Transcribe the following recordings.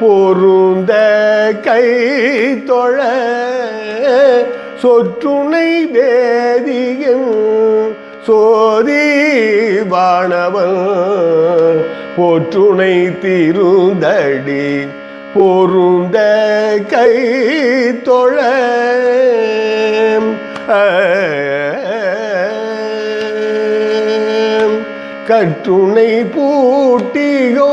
பொருந்த கை தொழ சொற்றுனை வேதியும் சோதி வாணவன் போற்றுணை திருந்தடி பொருந்த கை தொழ கற்றுணை பூட்டியோ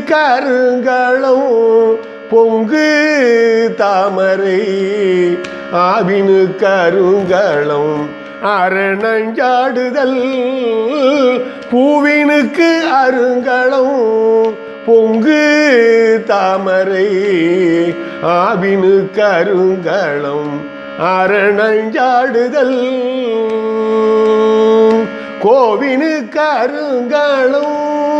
கருங்களும் பொங்கு தாமரை ஆவினு கருங்களும் அரணஞ்சாடுதல் பூவினுக்கு அருங்களம் பொங்கு தாமரை ஆவினு கருங்களம் அரணஞ்சாடுதல். கோவினு கருங்களும்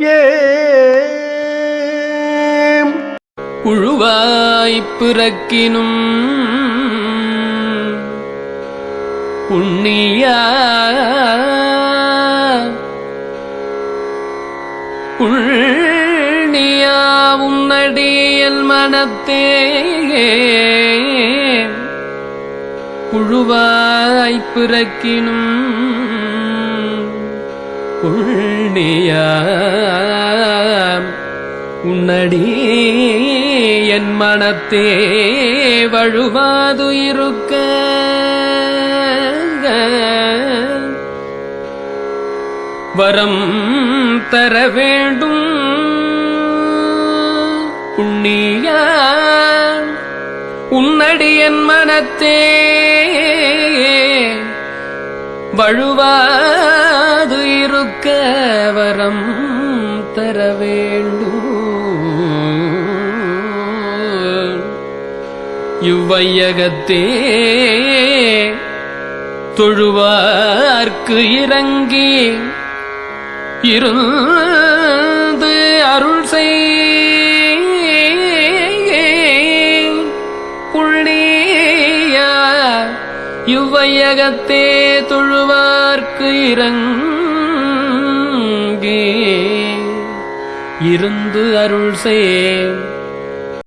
ஏ ஏ புழுவாய்ப் பிறக்கினும் புண்ணியா. புண்ணியா உன்னடியல் மனத்தே. புழுவாய்ப் பிறக்கினும் புண்ணியா உன்னடி என் மனத்தே வழுவாது இருக்க வரம் தர வேண்டும். புண்ணிய உன்னடி என் மனத்தே வழுவா இருக்க வரம் தர வேண்டும். இவ்வையகத்தே தொழுவார்க்கு இறங்கி இருந்து அருள் செய் இவ்வையகத்தே தொழுவார்க்கு இறங்கி இருந்து அருள் செய்